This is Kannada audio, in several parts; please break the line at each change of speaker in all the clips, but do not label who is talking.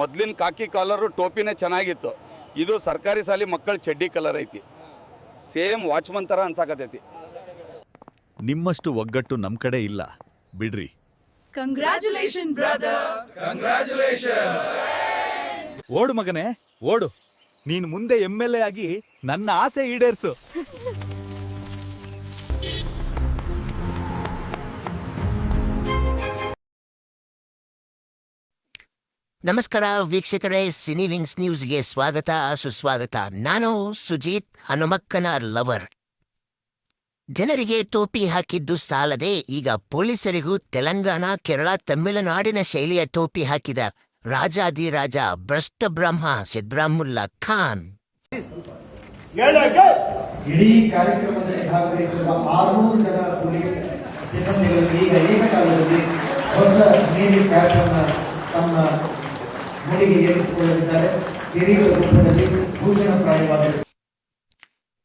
ಮೊದ್ಲಿನ ಕಾಕಿ ಕಾಲರು ಟೋಪಿನೇ ಚೆನ್ನಾಗಿತ್ತು. ಇದು ಸರ್ಕಾರಿ ಸಾಲಿ ಮಕ್ಕಳ ಚಡ್ಡಿ ಕಲರ್ ಐತಿ. ಸೇಮ್ ವಾಚ್ಮನ್ ಥರ ಅನ್ಸಾಕತೈತಿ.
ನಿಮ್ಮಷ್ಟು ಒಗ್ಗಟ್ಟು ನಮ್ಮ ಕಡೆ ಇಲ್ಲ. ಬಿಡ್ರಿ.
Congratulations, brother.
ಓಡು ಮಗನೇ ಓಡು. ನೀನು ಮುಂದೆ ಎಂ ಎಲ್ ಎ ಆಗಿ ನನ್ನ ಆಸೆ ಈಡೇರ್ಸು.
ನಮಸ್ಕಾರ ವೀಕ್ಷಕರೇ ಸಿನಿ ವಿಂಗ್ಸ್ ನ್ಯೂಸ್ಗೆ ಸ್ವಾಗತ. ಸುಸ್ವಾಗತ. ನಾನು ಸುಜಿತ್ ಹನುಮಕ್ಕನ ಲವರ್. ಜನರಿಗೆ ಟೋಪಿ ಹಾಕಿದ್ದು ಸಾಲದೆ ಈಗ ಪೊಲೀಸರಿಗೂ ತೆಲಂಗಾಣ ಕೇರಳ ತಮಿಳುನಾಡಿನ ಶೈಲಿಯ ಟೋಪಿ ಹಾಕಿದ ರಾಜಾದಿರಾಜ ಭ್ರಷ್ಟ ಬ್ರಹ್ಮ ಸಿದ್ರಾಮುಲ್ಲಾ ಖಾನ್.
ಇಡೀ ಕಾರ್ಯಕ್ರಮದಲ್ಲಿ ಭಾಗವಹಿಸಿರುವ ಆರುನೂರು ಜನ ಪೊಲೀಸ್ ಸಿಬ್ಬಂದಿಗಳು ಈಗ ಏಕಕಾಲದಲ್ಲಿ ಹೊಸ ನೀಲಿ ಕಾರ್ಯಕ್ರಮ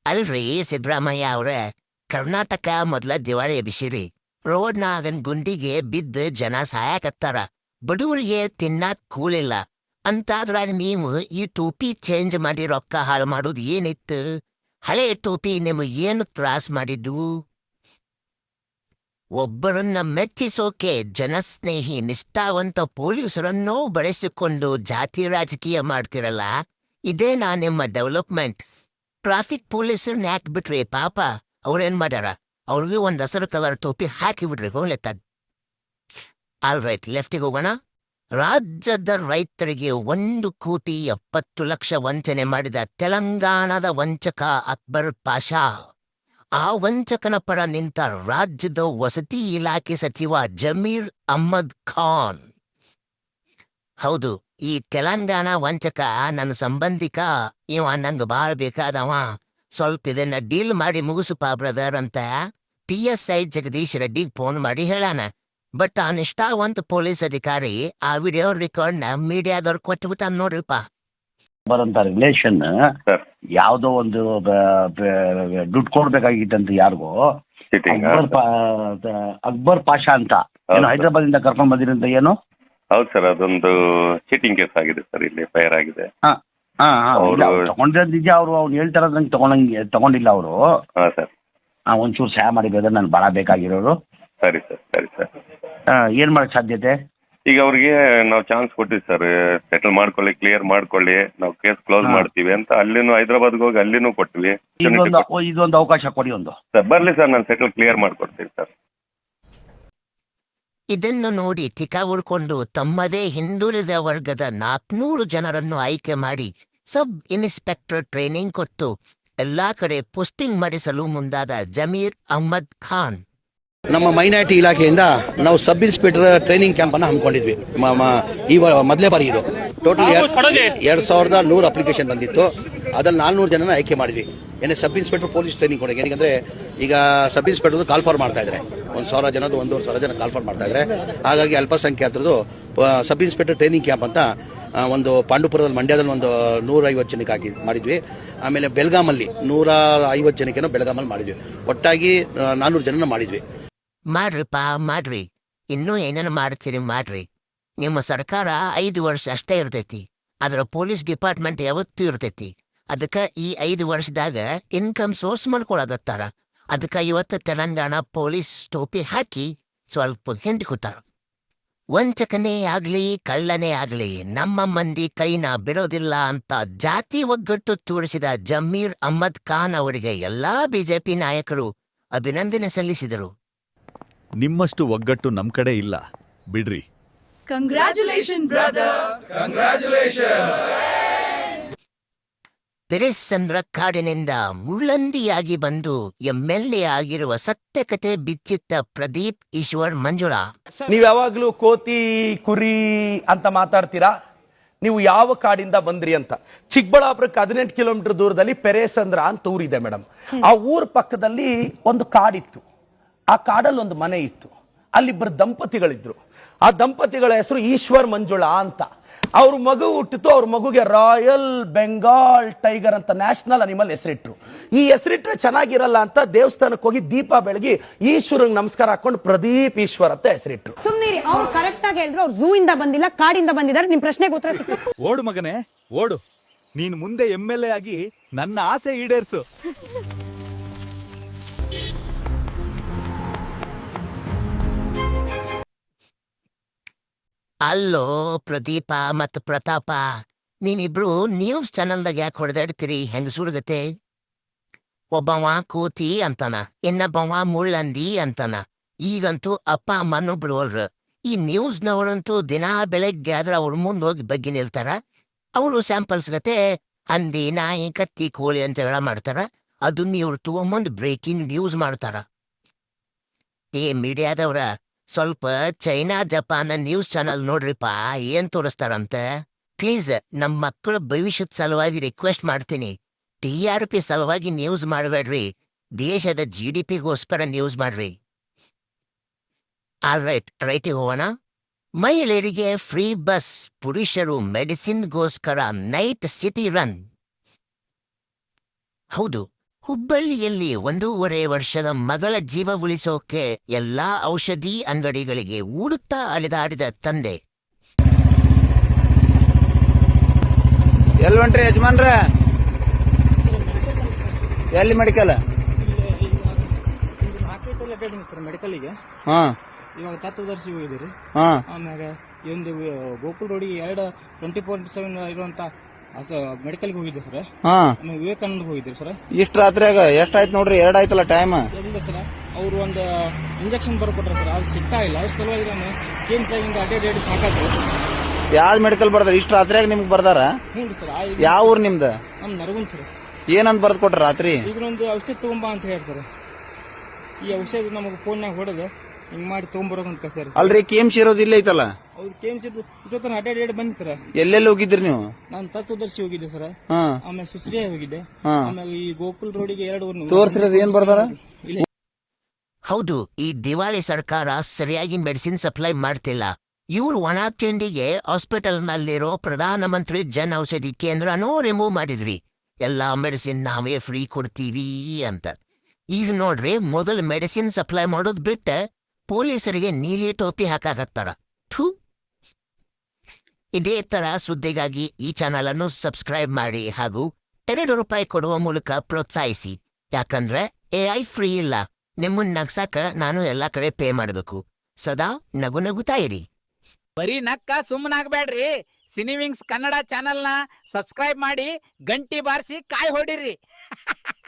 ಅಲ್ರಿ ಸಿದ್ದರಾಮಯ್ಯ ಅವರೇ, ಕರ್ನಾಟಕ ಮೊದಲ ದಿವಾಳಿ ಎಬ್ಬಿಸಿರಿ. ರೋಡ್ನಾಗನ್ ಗುಂಡಿಗೆ ಬಿದ್ದು ಜನ ಸಾಯಕತ್ತಾರ. ಬಡವರಿಗೆ ತಿನ್ನಕ್ ಕೂಲಿಲ್ಲ. ಅಂತಾದ್ರ ನೀವು ಈ ಟೋಪಿ ಚೇಂಜ್ ಮಾಡಿ ರೊಕ್ಕ ಹಾಳು ಮಾಡೋದು ಏನಿತ್ತು? ಹಳೆ ಟೋಪಿ ನಿಮಗೆ ಏನು ತ್ರಾಸ್ ಮಾಡಿದ್ದು? ಒಬ್ಬರನ್ನ ಮೆಚ್ಚಿಸೋಕೆ ಜನಸ್ನೇಹಿ ನಿಷ್ಠಾವಂತ ಪೊಲೀಸರನ್ನೂ ಬಳಸಿಕೊಂಡು ಜಾತಿ ರಾಜಕೀಯ ಮಾಡ್ತಿರಲ್ಲ? ಇದೇನಾ ನಿಮ್ಮ ಡೆವಲಪ್ಮೆಂಟ್. ಟ್ರಾಫಿಕ್ ಪೊಲೀಸರ್ನ ಯಾಕೆ ಬಿಟ್ರಿ ಪಾಪ? ಅವ್ರೇನ್ ಮಾಡ್ಯಾರ? ಅವ್ರಿಗೆ ಒಂದ್ ಹಸಿರು ಕಲರ್ ಟೋಪಿ ಹಾಕಿ ಬಿಡ್ರಿ ಆಲ್ ರೈಟ್ ಲೆಫ್ಟಿಗೆ ಹೋಗೋಣ. ರಾಜ್ಯದ ರೈತರಿಗೆ ಒಂದು ಕೋಟಿ ಎಪ್ಪತ್ತು ಲಕ್ಷ ವಂಚನೆ ಮಾಡಿದ ತೆಲಂಗಾಣದ ವಂಚಕ ಅಕ್ಬರ್ ಪಾಷಾ. ಆ ವಂಚಕನ ನಿಂತ ರಾಜ್ಯದ ವಸತಿ ಇಲಾಖೆ ಸಚಿವ ಜಮೀರ್ ಅಹ್ಮದ್ ಖಾನ್. ಹೌದು, ಈ ತೆಲಂಗಾಣ ವಂಚಕ ನನ್ನ ಸಂಬಂಧಿಕ, ಇವ ನಂಗೆ ಬಾಳ್ ಬೇಕಾದವ. ಸ್ವಲ್ಪ ಇದನ್ನ ಡೀಲ್ ಮಾಡಿ ಮುಗಿಸುಪ ಬ್ರದರ್ ಅಂತ ಪಿ ಎಸ್ ಐ ಜಗದೀಶ್ ರೆಡ್ಡಿಗೆ ಫೋನ್ ಮಾಡಿ ಹೇಳಾನ. ಬಟ್ ಆ ಪೊಲೀಸ್ ಅಧಿಕಾರಿ ಆ ವಿಡಿಯೋ ರೆಕಾರ್ಡ್ನ ಮೀಡಿಯಾದವ್ರು ಕೊಟ್ಬಿಟ್ಟ ನೋಡ್ರಿಪ್ಪ
ಬರೋಂಥ ರಿಲೇಷನ್
ಸರ್
ಯಾವುದೋ ಒಂದು ದುಡ್ಡು ಕೊಡ್ಬೇಕಾಗಿತ್ತಂತ ಯಾರಿಗೋ ಅಕ್ಬರ್ ಪಾ- ಅಕ್ಬರ್ ಪಾಷಾ ಅಂತ. ಏನು
ಹೌದು.
ಹೈದರಾಬಾದ್ ಇಂದ ಕರ್ಕೊಂಡ್ ಬಂದಿರಂತ ಏನು?
ಹೌದು ಸರ್ ಅದೊಂದು ಚೀಟಿಂಗ್ ಕೇಸ್ ಆಗಿದೆ ಸರ್ ಇಲ್ಲಿ ಫೈರ್ ಆಗಿದೆ.
ಹಾ ಹಾ ಹಾ.
ಅವ್ರು-
ಅವ್ನು ಹೇಳ್ತಾರ ನಂಗೆ ತಗೊಂಡಂಗೆ ತಗೊಂಡಿಲ್ಲ ಅವರು.
ಹಾ ಸರ್.
ಒಂಚೂರು ಸಹಾಯ ಮಾಡಿ ಬೇಕಾದ್ರೆ ನಾನು ಭಾಳ ಬೇಕಾಗಿರೋರು.
ಸರಿ ಸರ್ ಸರಿ ಸರ್.
ಆ, ಏನ್ ಮಾಡಕ್ ಸಾಧ್ಯತೆ?
ಈಗ ಅವ್ರಿಗೆ ನಾವು ಚಾನ್ಸ್ ಕೊಟ್ಟಿವಿ ಸರ್ ಸೆಟಲ್ ಮಾಡ್ಕೊಳ್ಳಿ ಕ್ಲಿಯರ್ ಮಾಡ್ಕೊಳ್ಳಿ. ನಾವು ಕೇಸ್ ಕ್ಲೋಸ್ ಮಾಡ್ತೀವಿ ಅಂತ ಅಲ್ಲಿನೂ ಹೈದರಾಬಾದ್ಗೆ ಹೋಗಿ ಅಲ್ಲಿನೂ ಕೊಟ್ವಿ.
ಇದೊಂದು ಇದೊಂದು ಅವಕಾಶ ಕೊಡಿ ಒಂದು.
ಸರ್ ಬರಲಿ ಸರ್ ನಾನು ಸೆಟಲ್ ಕ್ಲಿಯರ್ ಮಾಡ್ಕೊಡ್ತೀನಿ ಸರ್
ಇದನ್ನು ನೋಡಿ ತಿಕಾ ಉಳ್ಕೊಂಡು ತಮ್ಮದೇ ಹಿಂದುಳಿದ ವರ್ಗದ ನಾಲ್ಕುನೂರು ಜನರನ್ನು ಆಯ್ಕೆ ಮಾಡಿ ಸಬ್ ಇನ್ಸ್ಪೆಕ್ಟರ್ ಟ್ರೈನಿಂಗ್ ಕೊಟ್ಟು ಎಲ್ಲಾ ಕಡೆ ಪೋಸ್ಟಿಂಗ್ ಮಾಡಿಸಲು ಮುಂದಾದ ಜಮೀರ್ ಅಹ್ಮದ್ ಖಾನ್.
ನಮ್ಮ ಮೈನಾರಿಟಿ ಇಲಾಖೆಯಿಂದ ನಾವು ಸಬ್ ಇನ್ಸ್ಪೆಕ್ಟರ್ ಟ್ರೈನಿಂಗ್ ಕ್ಯಾಂಪ್ ಅನ್ನ ಹಮ್ಮಿಕೊಂಡಿದ್ವಿ ಈ ಮೊದಲೇ ಬಾರಿ ಇದು. ಟೋಟಲ್ ಎರಡ್ ಸಾವಿರದ ನೂರು ಅಪ್ಲಿಕೇಶನ್ ಬಂದಿತ್ತು. ಅದ್ರಲ್ಲಿ ನಾಲ್ನೂರು ಜನನ ಆಯ್ಕೆ ಮಾಡಿದ್ವಿ. ಏನೇ ಸಬ್ ಇನ್ಸ್ಪೆಕ್ಟರ್ ಪೊಲೀಸ್ ಟ್ರೈನಿಂಗ್ ಕೊಡೋಕೆ ಏನಂದ್ರೆ ಈಗ ಸಬ್ ಇನ್ಸ್ಪೆಕ್ಟರ್ ಕಾಲ್ ಫಾರ್ ಮಾಡ್ತಾ ಇದ್ದಾರೆ ಒಂದು ಸಾವಿರ ಜನದ ಒಂದೂವರೆ ಸಾವಿರ ಜನ ಕಾಲ್ ಫಾರ್ ಮಾಡ್ತಾ ಇದ್ದಾರೆ ಹಾಗಾಗಿ ಅಲ್ಪಸಂಖ್ಯಾತರದು ಸಬ್ ಇನ್ಸ್ಪೆಕ್ಟರ್ ಟ್ರೈನಿಂಗ್ ಕ್ಯಾಂಪ್ ಅಂತ ಒಂದು ಪಾಂಡುಪುರದಲ್ಲಿ ಮಂಡ್ಯದಲ್ಲಿ ಒಂದು ನೂರ ಐವತ್ತು ಜನಕ್ಕೆ ಹಾಕಿ ಮಾಡಿದ್ವಿ. ಆಮೇಲೆ ಬೆಳಗಾಮಲ್ಲಿ ನೂರ ಐವತ್ತು ಜನಕ್ಕೇನೋ ಬೆಳಗಾಮಲ್ಲಿ ಮಾಡಿದ್ವಿ. ಒಟ್ಟಾಗಿ ನಾನ್ನೂರು ಜನನ ಮಾಡಿದ್ವಿ.
ಮಾಡ್ರಿಪ್ಪ ಮಾಡ್ರಿ. ಇನ್ನೂ ಏನೇನು ಮಾಡ್ತೀರಿ ಮಾಡ್ರಿ. ನಿಮ್ಮ ಸರ್ಕಾರ ಐದು ವರ್ಷ ಅಷ್ಟೇ ಇರ್ತೈತಿ. ಅದರ ಪೊಲೀಸ್ ಡಿಪಾರ್ಟ್ಮೆಂಟ್ ಯಾವತ್ತೂ ಇರ್ತೈತಿ. ಅದಕ್ಕೆ ಈ ಐದು ವರ್ಷದಾಗ ಇನ್ಕಮ್ ಸೋರ್ಸ್ ಮಾಡ್ಕೊಳ್ಳೋದತ್ತಾರ ಅದಕ್ಕೆ ಇವತ್ತು ತೆಲಂಗಾಣ ಪೊಲೀಸ್ ಟೋಪಿ ಹಾಕಿ ಸ್ವಲ್ಪ ಹಿಂಡ್ಕೊತಾರ ವಂಚಕನೇ ಆಗ್ಲಿ, ಕಳ್ಳನೇ ಆಗ್ಲಿ, ನಮ್ಮ ಮಂದಿ ಕೈನ ಬಿಡೋದಿಲ್ಲ ಅಂತ ಜಾತಿ ಒಗ್ಗಟ್ಟು ತೋರಿಸಿದ ಜಮೀರ್ ಅಹ್ಮದ್ ಖಾನ್ ಅವರಿಗೆ ಎಲ್ಲಾ ಬಿಜೆಪಿ ನಾಯಕರು ಅಭಿನಂದನೆ ಸಲ್ಲಿಸಿದರು.
ನಿಮ್ಮಷ್ಟು ಒಗ್ಗಟ್ಟು ನಮ್ ಕಡೆ ಇಲ್ಲ. ಬಿಡ್ರಿ.
Congratulations, brother.
ಪೆರೆಸ್ಸಂದ್ರ ಕಾಡಿನಿಂದ ಮುಳ್ಳಂದಿಯಾಗಿ ಬಂದು ಎಂಎಲ್ಎ ಆಗಿರುವ ಸತ್ಯಕತೆ ಬಿಚ್ಚಿಟ್ಟ ಪ್ರದೀಪ್ ಈಶ್ವರ್ ಮಂಜುಳಾ
ನೀವು ಯಾವಾಗಲೂ ಕೋತಿ ಕುರಿ ಅಂತ ಮಾತಾಡ್ತೀರಾ? ನೀವು ಯಾವ ಕಾಡಿಂದ ಬಂದ್ರಿ ಅಂತ. ಚಿಕ್ಕಬಳ್ಳಾಪುರಕ್ಕೆ ಹದಿನೆಂಟು ಕಿಲೋಮೀಟರ್ ದೂರದಲ್ಲಿ ಪೆರೇಸಂದ್ರ ಅಂತ ಊರಿದೆ ಮೇಡಮ್ ಆ ಊರ್ ಪಕ್ಕದಲ್ಲಿ ಒಂದು ಕಾಡಿತ್ತು. ಆ ಕಾಡಲ್ಲಿ ಒಂದು ಮನೆ ಇತ್ತು. ಅಲ್ಲಿಬ್ಬರು ದಂಪತಿಗಳಿದ್ರು. ಆ ದಂಪತಿಗಳ ಹೆಸರು ಈಶ್ವರ್ ಮಂಜುಳಾ ಅಂತ. ಅವ್ರ ಮಗು ಹುಟ್ಟಿತು ಅವ್ರ ಮಗುಗೆ ರಾಯಲ್ ಬೆಂಗಾಲ್ ಟೈಗರ್ ಅಂತ ನ್ಯಾಷನಲ್ ಅನಿಮಲ್ ಹೆಸರಿಟ್ರು. ಈ ಹೆಸರಿಟ್ರೆ ಚೆನ್ನಾಗಿರಲ್ಲ ಅಂತ ದೇವಸ್ಥಾನಕ್ಕೆ ಹೋಗಿ ದೀಪ ಬೆಳಗಿ ಈಶ್ವರಂಗ್ ನಮಸ್ಕಾರ ಹಾಕೊಂಡು ಪ್ರದೀಪ್ ಈಶ್ವರ್ ಅಂತ ಹೆಸರಿಟ್ರು.
ಸುಮ್ನಿರಿ ಅವ್ರು ಕರೆಕ್ಟ್ ಆಗಿ ಹೇಳಿದ್ರು ಅವ್ರು ಝೂ ಇಂದ ಬಂದಿಲ್ಲ ಕಾಡಿಂದ ಬಂದಿದ್ದಾರೆ ನಿಮ್ ಪ್ರಶ್ನೆಗೆ ಉತ್ತರ ಸಿಕ್ತು.
ಓಡು ಮಗನೇ ಓಡು. ನೀನ್ ಮುಂದೆ ಎಂ ಎಲ್ ಎ ಆಗಿ ನನ್ನ ಆಸೆ ಈಡೇರ್ಸು.
ಅಲ್ಲೋ ಪ್ರದೀಪ ಮತ್ತು ಪ್ರತಾಪ, ನೀನಿಬ್ರು ನ್ಯೂಸ್ ಚಾನಲ್ದಾಗ ಯಾಕೆ ಹೊಡೆದಾಡ್ತೀರಿ? ಹೆಂಗಸೂರ್ಗತೆ ಒಬ್ಬವ ಕೂತಿ ಅಂತಾನ, ಇನ್ನೊಬ್ಬವ ಮುಳ್ಳಂದಿ ಅಂತಾನ. ಈಗಂತೂ ಅಪ್ಪ ಅಮ್ಮನೂ ಬಿಡುವಲ್ರು ಈ ನ್ಯೂಸ್ನವರಂತೂ ದಿನಾ ಬೆಳಗ್ಗೆ ಆದ್ರೆ ಅವ್ರ ಮುಂದೆ ಹೋಗಿ ಬಗ್ಗೆ ನಿಲ್ತಾರ. ಅವರು ಸ್ಯಾಂಪಲ್ಸ್ ಗತೆ, ಹಂದಿ, ನಾಯಿ, ಕತ್ತಿ, ಕೋಳಿ ಅಂತ ಹೇಳ ಮಾಡ್ತಾರ. ಅದನ್ನ ಇವ್ರು ತಗೊಂಬಂದು ಬ್ರೇಕಿಂಗ್ ನ್ಯೂಸ್ ಮಾಡ್ತಾರ. ಏ ಮೀಡಿಯಾದವ್ರ ಸ್ವಲ್ಪ ಚೈನಾ ಜಪಾನ್ ನ್ಯೂಸ್ ಚಾನಲ್ ನೋಡ್ರಿಪ್ಪ, ಏನ್ ತೋರಿಸ್ತಾರಂತೆ? ಪ್ಲೀಸ್ ನಮ್ಮ ಮಕ್ಕಳ ಭವಿಷ್ಯದ ಸಲುವಾಗಿ ರಿಕ್ವೆಸ್ಟ್ ಮಾಡ್ತೀನಿ. ಟಿ ಆರ್ ಪಿ ಸಲುವಾಗಿ ನ್ಯೂಸ್ ಮಾಡಬೇಡ್ರಿ. ದೇಶದ ಜಿ ಡಿ ಪಿಗೋಸ್ಕರ ನ್ಯೂಸ್ ಮಾಡ್ರಿ. ಆಲ್ ರೈಟ್, ರೈಟಿಗೆ ಹೋಗೋಣ. ಮಹಿಳೆಯರಿಗೆ ಫ್ರೀ ಬಸ್, ಪುರುಷರು ಮೆಡಿಸಿನ್ಗೋಸ್ಕರ ನೈಟ್ ಸಿಟಿ ರನ್. ಹೌದು. ಹುಬ್ಬಳ್ಳಿಯಲ್ಲಿ ಒಂದೂವರೆ ವರ್ಷದ ಮಗಳ ಜೀವ ಉಳಿಸೋಕೆ ಎಲ್ಲಾ ಔಷಧಿ ಅಂಗಡಿಗಳಿಗೆ ಊಡುತ್ತಾ ಅಲೆದಾಡಿದ ತಂದೆ.
ಎಲ್ವಂಟ್ರಿ ಯಜಮಾನ್ರ? ಎಲ್ಲಿ ಮೆಡಿಕಲ್?
ಮೆಡಿಕಲ್ ಮೆಡಿಕಲ್ಗೆ?
ಹಾ.
ಇವಾಗ ತತ್ವದರ್ಶಿ ಹೋಗಿದ್ದೀರಿ.
ಹಾ.
ಆಮ್ಯಾಗ ಒಂದು ಗೋಕುಲ್ ರೋಡಿಗೆ ಎರಡು ಟ್ವೆಂಟಿ ಫೋರ್ ಸೆವೆನ್ ಇರುವಂತ ಮೆಡಿಕಲ್ಗೆ ಹೋಗಿದ್ದೆ ಸರ್
ಹಾ.
ವಿವೇಕಾನಂದ ಹೋಗಿದ್ದೀರಿ ಸರ್
ಇಷ್ಟ ರಾತ್ರಿಯಾಗ ಎಷ್ಟಾಯ್ತು ನೋಡ್ರಿ? ಎರಡಾಯ್ತಲ್ಲ ಟೈಮ್
ಸರ್ ಅವರು ಒಂದು ಇಂಜೆಕ್ಷನ್ ಬರ್ಕೊಟ್ರ ಸರ್ ಅದು ಸಿಗ್ತಾ ಇಲ್ಲ. ಅದ್ರ ಸಲುವಾಗಿ ನಾನು ಕೇಮ್ಸ್ ಆಗಿಂದ ಅಡ್ಡಾಡಿ ಅಡ್ಡಾಡಿ ಸಾಕಾಗ್ತದೆ
ಯಾವ್ದ್ ಮೆಡಿಕಲ್ ಬರ್ದಾರ? ಇಷ್ಟ ರಾತ್ರಿಯಾಗ ನಿಮ್ಗೆ ಬರ್ದಾರ?
ಹ್ಞೂ ಸರ್
ಯಾವ ಊರ್ ನಿಮ್ದು?
ನಮ್ಮ ನರಗುನ್ ಸರ್
ಏನಂತ ಬರ್ದ್ ಕೊಟ್ರ ರಾತ್ರಿ?
ಇದ್ರೊಂದು ಔಷಧ ತಗೊಂಬಾ ಅಂತ ಹೇಳ್ತಾರೆ ಈ ಔಷಧ ನಮಗೆ ಫೋನ್ನಾಗ ಹೊಡೆದು ಹಿಂಗ್ ಮಾಡಿ ತಗೊಂಬರೋಕೆ ಅಂತ ಸರ್
ಅಲ್ರಿ ಕೇಮ್ಸ್ ಇರೋದು ಇಲ್ಲೇ ಐತಲ್ಲ?
ಅವ್ರು ಕೇಮ್ಸ್ ಇಷ್ಟೊತ್ತನ ಅಡ್ಡಾಡಿ ಬನ್ನಿ ಸರ್.
ಎಲ್ಲೆಲ್ಲಿ ಹೋಗಿದ್ರಿ ನೀವು?
ನಾನು ತತ್ವದರ್ಶಿ ಹೋಗಿದ್ದೆ ಸರ್.
ಹಾ.
ಆಮೇಲೆ ಸುಶ್ರಿಯ ಹೋಗಿದ್ದೆ.
ಹಾ.
ಆಮೇಲೆ ಈ ಗೋಕುಲ್ ರೋಡಿಗೆ ಎರಡು ಊರು
ತೋರ್ಸಿರೋದು ಏನ್ ಬರ್ದಾರ?
ಹೌದು ಈ ದಿವಾಳಿ ಸರ್ಕಾರ ಸರಿಯಾಗಿ ಮೆಡಿಸಿನ್ ಸಪ್ಲೈ ಮಾಡ್ತಿಲ್ಲ. ಇವ್ರು ಒಣ ತಿಂಡಿಗೆ ಹಾಸ್ಪಿಟಲ್ನಲ್ಲಿರೋ ಪ್ರಧಾನಮಂತ್ರಿ ಜನ್ ಔಷಧಿ ಕೇಂದ್ರನೂ ರಿಮೂವ್ ಮಾಡಿದ್ರಿ. ಎಲ್ಲಾ ಮೆಡಿಸಿನ್ ನಾವೇ ಫ್ರೀ ಕೊಡ್ತೀವಿ ಅಂತ. ಈಗ ನೋಡ್ರಿ ಮೊದಲು ಮೆಡಿಸಿನ್ ಸಪ್ಲೈ ಮಾಡೋದು ಬಿಟ್ಟ ಪೊಲೀಸರಿಗೆ ನೀಲಿ ಟೋಪಿ ಹಾಕಾಕತ್ತಾರ. ಥೂ. ಇದೇ ತರ ಸುದ್ದಿಗಾಗಿ ಈ ಚಾನಲ್ ಅನ್ನು ಸಬ್ಸ್ಕ್ರೈಬ್ ಮಾಡಿ ಹಾಗೂ ಎರಡು ರೂಪಾಯಿ ಕೊಡುವ ಮೂಲಕ ಪ್ರೋತ್ಸಾಹಿಸಿ. ಯಾಕಂದ್ರೆ ಎ ಐ ಫ್ರೀ ಇಲ್ಲ. ನಿಮ್ಮನ್ನ ನಗ್ಸಾಕ ನಾನು ಎಲ್ಲಾ ಕಡೆ ಪೇ ಮಾಡಬೇಕು. ಸದಾ ನಗು ನಗುತ್ತಾ ಇರಿ.
ಬರೀ ನಕ್ಕ ಸುಮ್ಮನಾಗ್ಬೇಡ್ರಿ ಸಿನಿವಿಂಗ್ಸ್ ಕನ್ನಡ ಚಾನೆಲ್ನ ಸಬ್ಸ್ಕ್ರೈಬ್ ಮಾಡಿ ಗಂಟಿ ಬಾರಿಸಿ ಕಾಯಿ ಹೊಡಿರಿ.